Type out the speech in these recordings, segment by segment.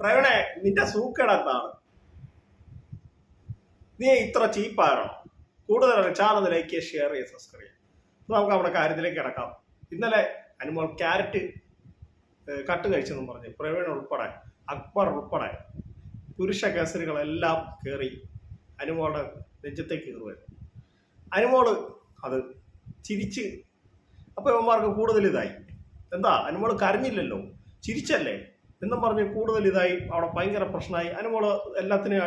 പ്രവണെ നിന്റെ സൂക്കേട് എന്താണ്? നീ ഇത്ര ചീപ്പാണോ? കൂടുതൽ ചാനൽ ലൈക്ക് ഷെയർ ചെയ്യുക സബ്സ്ക്രൈബ് അപ്പൊ നമുക്ക് അവിടെ കാര്യത്തിലേക്ക് കിടക്കാം. ഇന്നലെ അനുമോൾ ക്യാരറ്റ് കട്ട് കഴിച്ചെന്നും പറഞ്ഞ്. പ്രവീൺ ഉൾപ്പെടെ അക്ബർ ഉൾപ്പെടെ പുരുഷ കേസരികളെല്ലാം കയറി അനുമോളുടെ നെഞ്ചത്തേക്ക് കയറുമായിരുന്നു അനുമോൾ അത് ചിരിച്ച് അപ്പൊ ഇവന്മാർക്ക് കൂടുതൽ ഇതായി. എന്താ? അനുമോൾ കരഞ്ഞില്ലല്ലോ. ചിരിച്ചല്ലേ? എന്നും പറഞ്ഞ് കൂടുതൽ ഇതായി അവിടെ ഭയങ്കര പ്രശ്നമായി. അനുമോൾ എല്ലാത്തിനും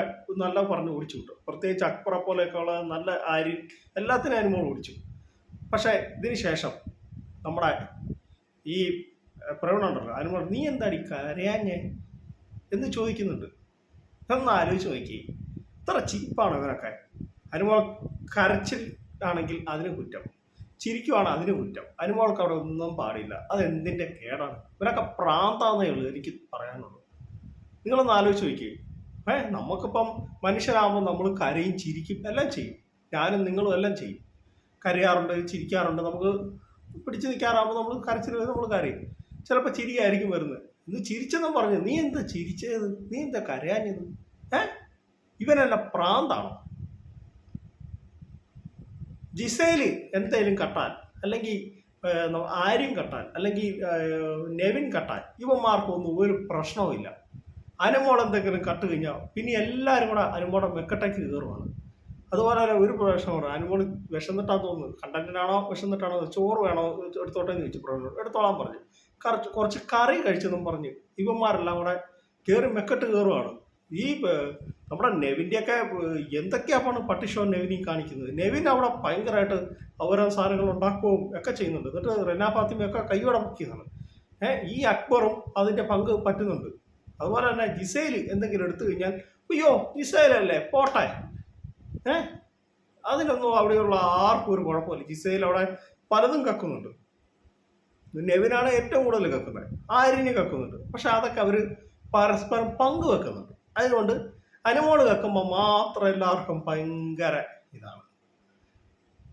നല്ല പറഞ്ഞ് ഓടിച്ചു വിട്ടു. പ്രത്യേകിച്ച് അക്ബറ പോലെയൊക്കെയുള്ള നല്ല ആര്യൻ എല്ലാത്തിനും അനുമോൾ ഓടിച്ചു പക്ഷേ ഇതിന് ശേഷം നമ്മുടെ ഈ പ്രവണുണ്ടല്ലോ അനുമോൾ നീ എന്താടി കരയാഞ്ഞേ? എന്ന് ചോദിക്കുന്നുണ്ട്. ഒന്ന് ആലോചിച്ച് നോക്കി ഇത്ര ചീപ്പാണ് ഇവരൊക്കെ. അനുമോൾ കരച്ചിൽ ആണെങ്കിൽ അതിന് കുറ്റം. ചിരിക്കുവാണ് അതിന് കുറ്റം. അനുമോൾക്ക് അവിടെ ഒന്നും പാടില്ല. അത് എന്തിന്റെ കേടാണ്? ഇവരൊക്കെ പ്രാന്താന്നേ ഉള്ളൂ എനിക്ക് പറയാനുള്ളൂ. നിങ്ങളൊന്ന് ആലോചിച്ച് നോക്കിയേ. ഏ നമുക്കിപ്പം മനുഷ്യരാകുമ്പോൾ നമ്മൾ കരയും ചിരിക്കും എല്ലാം ചെയ്യും. ഞാനും നിങ്ങളും എല്ലാം ചെയ്യും. കരയാറുണ്ട് ചിരിക്കാറുണ്ട്. നമുക്ക് പിടിച്ചു നിൽക്കാറാകുമ്പോൾ നമ്മൾ കരച്ചിൽ നമ്മൾ കരയും. ചിലപ്പോൾ ചിരിയായിരിക്കും വരുന്നത്. ഇന്ന് ചിരിച്ചെന്നും പറഞ്ഞു നീ എന്താ ചിരിച്ചത്? നീ എന്താ കരയാഞ്ഞത്? ഏ? ഇവനല്ല പ്രാന്താണോ? ജിസേൽ എന്തായാലും കട്ടാൻ അല്ലെങ്കിൽ ആര്യം കട്ടാൻ അല്ലെങ്കിൽ നെവിൻ കട്ടാൻ ഇവന്മാർക്കൊന്നും ഒരു പ്രശ്നവുമില്ല. അനുമോൾ എന്തെങ്കിലും കട്ട് കഴിഞ്ഞാൽ പിന്നെ എല്ലാവരും കൂടെ അനുമോടെ മെക്കട്ടേക്ക് കയറുവാണ്. അതുപോലെ തന്നെ ഒരു പ്രശ്നമാണ് അനുമോൾ വിശന്നിട്ടാ തോന്നുന്നു. കണ്ടന്റിനാണോ വിശന്നിട്ടാണോ ചോറ് വേണോ എടുത്തോട്ടെ എന്ന് ചോദിച്ചു പറഞ്ഞു. എടുത്തോളാൻ പറഞ്ഞു. കുറച്ച് കുറച്ച് കറി കഴിച്ചെന്നും പറഞ്ഞു. ഇവന്മാരെല്ലാം കൂടെ കയറി മെക്കെട്ട് കയറുവാണ്. ഈ നമ്മുടെ നെവിന്റെയൊക്കെ എന്തൊക്കെയാണ് എന്തൊക്കെയാണ് പട്ടിഷോ നെവിനെയും കാണിക്കുന്നത്? നെവിൻ അവിടെ ഭയങ്കരമായിട്ട് ഓരോ സാധനങ്ങൾ ഉണ്ടാക്കുകയും ഒക്കെ ചെയ്യുന്നുണ്ട്. എന്നിട്ട് റെന ഫാത്തിമയൊക്കെ കൈയോടെ മുക്കിയതാണ്. ഏഹ് ഈ അക്ബറും അതിന്റെ പങ്ക് പറ്റുന്നുണ്ട്. അതുപോലെ തന്നെ ജിസൈൽ എന്തെങ്കിലും എടുത്തു കഴിഞ്ഞാൽ അയ്യോ ജിസൈലല്ലേ പോട്ടെ. ഏ അതിനൊന്നും അവിടെയുള്ള ആർക്കും ഒരു കുഴപ്പമില്ല. ജിസൈൽ അവിടെ പലതും കക്കുന്നുണ്ട്. നെവിനാണ് ഏറ്റവും കൂടുതൽ കക്കുന്നത്. ആര്യനെ കക്കുന്നുണ്ട്. പക്ഷെ അതൊക്കെ അവർ പരസ്പരം പങ്കുവെക്കുന്നുണ്ട്. അതുകൊണ്ട് അനുമോൾ കേൾക്കുമ്പോൾ മാത്രം എല്ലാവർക്കും ഭയങ്കര ഇതാണ്.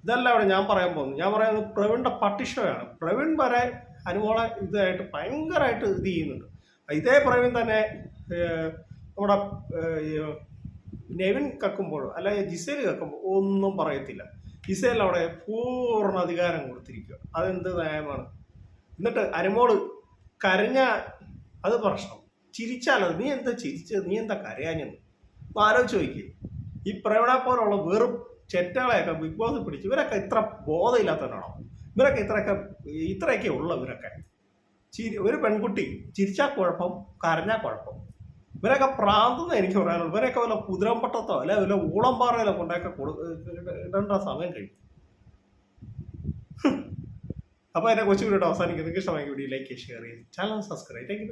ഇതല്ല അവിടെ ഞാൻ പറയാൻ പോകുന്നത്. ഞാൻ പറയുന്നത് പ്രവീണിന്റെ പട്ടിഷയാണ്. പ്രവീൺ വരെ അനുമോളെ ഇതായിട്ട് ഭയങ്കരമായിട്ട് ഇത് ചെയ്യുന്നുണ്ട്. ഇതേ പ്രവീൺ തന്നെ നമ്മുടെ നെവിൻ കക്കുമ്പോൾ അല്ലെങ്കിൽ ജിസേൽ കക്കുമ്പോൾ ഒന്നും പറയത്തില്ല. ജിസേൽ അവിടെ പൂർണ അധികാരം കൊടുത്തിരിക്കുക. അതെന്ത് നയമാണ്? എന്നിട്ട് അനുമോൾ കരഞ്ഞ അത് പ്രശ്നം. ചിരിച്ചാലത്? നീ എന്താ ചിരിച്ചത് നീ എന്താ കരയാഞ്ഞത്? ഒന്ന് ആലോചിച്ച് നോക്കി ഈ പ്രവണ പോലുള്ള വെറും ചെറ്റകളെയൊക്കെ ബിഗ് ബോസ് പിടിച്ച് ഇവരൊക്കെ ഇത്ര ബോധമില്ലാത്തവരാണോ? ഇവരൊക്കെ ഇത്രയൊക്കെ ഇത്രയൊക്കെ ഉള്ളു ഇവരൊക്കെ. ചിരി ഒരു പെൺകുട്ടി ചിരിച്ചാൽ കുഴപ്പം കരഞ്ഞാൽ കുഴപ്പം. ഇവരൊക്കെ പ്രാന്തെന്ന് എനിക്ക് പറയാനുള്ളൂ. ഇവരൊക്കെ വല്ല കുതിരമ്പട്ടത്തോ അല്ലെ വല്ല ഊളംപാറയിലോ കൊണ്ടൊക്കെ ഇടേണ്ട സമയം കഴിയും അപ്പോൾ എന്നെ കൊച്ചു വീഡിയോ അവസാനിക്കുന്നത് നിങ്ങൾക്ക് ഇഷ്ടമായി വീഡിയോ ലൈക്ക് ഷെയർ ചെയ്ത് ചാനൽ സബ്സ്ക്രൈബ് താങ്ക് യു